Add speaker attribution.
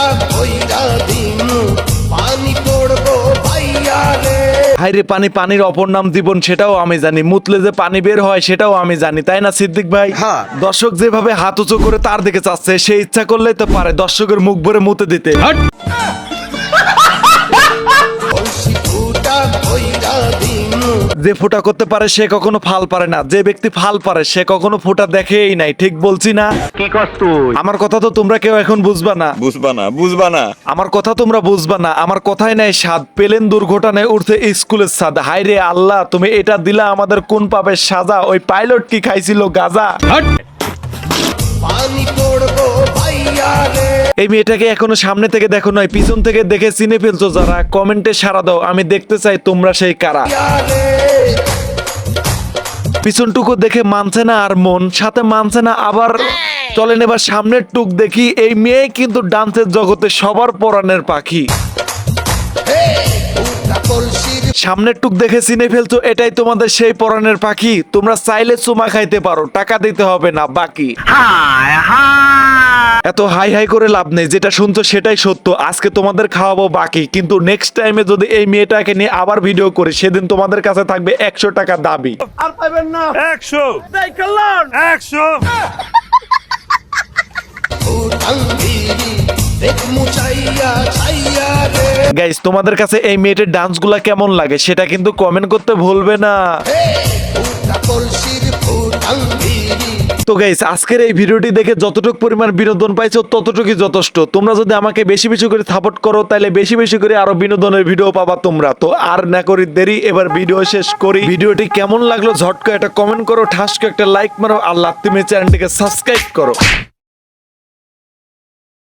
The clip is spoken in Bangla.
Speaker 1: ফুটা কইরা দিমু পানি পড়ব ভাইয়া রে
Speaker 2: হাইরে পানি পানির অপর নাম জীবন সেটাও আমি জানি। মুতলে যে পানি বের হয় সেটাও আমি জানি। তাই না সিদ্দিক ভাই?
Speaker 1: হ্যাঁ।
Speaker 2: দর্শক যেভাবে হাত উঁচু করে তার দিকে চাচ্ছে সে ইচ্ছা করলেই তো পারে দর্শকের মুখ ভরে মুতে দিতে। যে ফোঁটা করতে পারে সে কখনো ফাল পারে না। যে ব্যক্তি ফাল পারে সে কখনো ফোঁটা দেখেই নাই। ঠিক বলছি না?
Speaker 3: কি তুই?
Speaker 2: আমার কথা তো তোমরা কেউ এখন বুঝবা না।
Speaker 4: বুঝবা না বুঝবা না।
Speaker 2: আমার কথা তোমরা বুঝবা না। আমার কথাই নাই স্বাদ পেলেন দুর্ঘটনায় উঠতে স্কুলের স্বাদ হাই রে আল্লাহ তুমি এটা দিলা আমাদের কোন পাবে সাজা? ওই পাইলট কি খাইছিল গাজা? এই মেয়েটাকে এখনও সামনে থেকে দেখো নয় পিছন থেকে দেখে চিনে ফেলছো যারা। কমেন্টে সারা দাও আমি দেখতে চাই তোমরা সেই কারা। পিছনটুকু দেখে মানছে না আর মন, সাথে মানছে না আবার চলেন এবার সামনের টুক দেখি। এই মেয়ে কিন্তু ডান্সের জগতে সবার পরাণের পাখি। সামনের টুক দেখে চিনে ফেলছো, এটাই তোমাদের সেই পরাণের পাখি। তোমরা চাইলে চুমা খাইতে পারো, টাকা দিতে হবে না, বাকি।
Speaker 3: হায় হায়।
Speaker 2: এত হাই হাই করে লাভ নেই যেটা শুনছো সেটাই সত্য। আজকে তোমাদের খাওয়াবো বাকি কিন্তু নেক্সট টাইমে যদি এই মেয়েটাকে নিয়ে আবার ভিডিও করি সেদিন তোমাদের কাছে থাকবে একশো টাকা দাবি। গাইস তোমাদের কাছে এই মেয়েটার ডান্সগুলা কেমন লাগে সেটা কিন্তু কমেন্ট করতে ভুলবে না। তো গাইস আজকের এই ভিডিওটি দেখে যতটুকু পরিমাণ বিনোদন পাইছো, ততটুকুই যথেষ্ট। তোমরা যদি আমাকে বেশি বেশি করে সাপোর্ট করো তাহলে বেশি বেশি করে আরও বিনোদনের ভিডিও পাবা তোমরা। তো আর না করি দেরি, এবার ভিডিও শেষ করি। ভিডিওটি কেমন লাগল, ঝটকা একটা কমেন্ট করো, ঠাসকে একটা লাইক মারো, আর লাত্তিমে চ্যানেলটিকে সাবস্ক্রাইব করো।